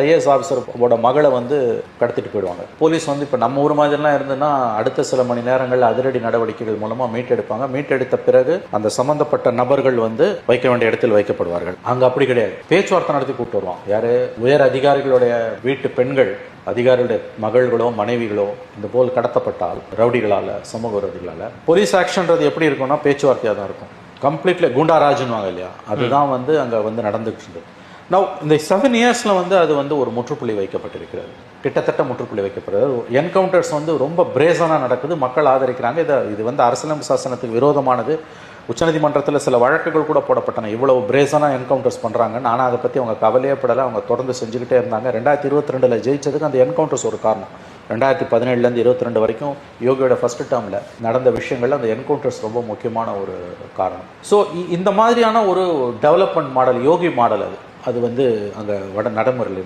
IAS ஆஃபீஸரோட மகளை வந்து கடத்திட்டு போயிடுவாங்க. போலீஸ் வந்து இப்போ நம்ம ஊர் மாதிரிலாம் இருந்ததுன்னா அடுத்த சில மணி நேரங்களில் அதிரடி நடவடிக்கைகள் மூலமாக மீட்டெடுப்பாங்க மீட்டெடுத்த பிறகு அந்த சம்பந்தப்பட்ட நபர்கள் வந்து வைக்க வேண்டிய இடத்தில் வைக்கப்படுவார்கள். அங்கே அப்படி கிடையாது. பேச்சுவார்த்தை நடத்தி கூப்பிட்டு வருவான். யாரு? உயர் அதிகாரிகளுடைய வீட்டு பெண்கள் அதிகாரிகளுடைய மகள்களோ மனைவிகளோ இந்த போல் கடத்தப்பட்டால் ரவுடிகளால் சமூக விரோதிகளால் போலீஸ் ஆக்ஷன்றது எப்படி இருக்கும்னா பேச்சுவார்த்தையாக தான் இருக்கும் கம்ப்ளீட்லி குண்டாராஜுன்னுவாங்க இல்லையா? அதுதான் வந்து அங்கே வந்து நடந்துகிட்டு இருந்தது. நவ் இந்த செவன் இயர்ஸில் வந்து அது வந்து ஒரு முற்றுப்புள்ளி வைக்கப்பட்டிருக்கிறது. கிட்டத்தட்ட முற்றுப்புள்ளி வைக்கப்படுறது என்கவுண்டர்ஸ் வந்து ரொம்ப பிரேசனாக நடக்குது. மக்கள் ஆதரிக்கிறாங்க. இதை இது வந்து அரசியலமைப்பு சாசனத்துக்கு விரோதமானது. உச்சநீதிமன்றத்தில் சில வழக்குகள் கூட போடப்பட்டன. இவ்வளவு பிரேசனாக என்கவுண்டர்ஸ் பண்ணுறாங்கன்னு ஆனால் அதை பற்றி அவங்க கவலையே படலை. அவங்க தொடர்ந்து செஞ்சுக்கிட்டே இருந்தாங்க. ரெண்டாயிரத்தி இருபத்தி ரெண்டில் ஜெயிச்சதுக்கு அந்த என்கவுண்டர்ஸ் ஒரு காரணம். ரெண்டாயிரத்தி பதினேழுலேருந்து இருபத்தி ரெண்டு வரைக்கும் யோகியோட ஃபர்ஸ்ட் டேர்மில் நடந்த விஷயங்கள்ல அந்த என்கவுண்டர்ஸ் ரொம்ப முக்கியமான ஒரு காரணம். ஸோ இந்த மாதிரியான ஒரு டெவலப்மெண்ட் மாடல் யோகி மாடல் அது. அது வந்து அங்கே வட நடைமுறையில்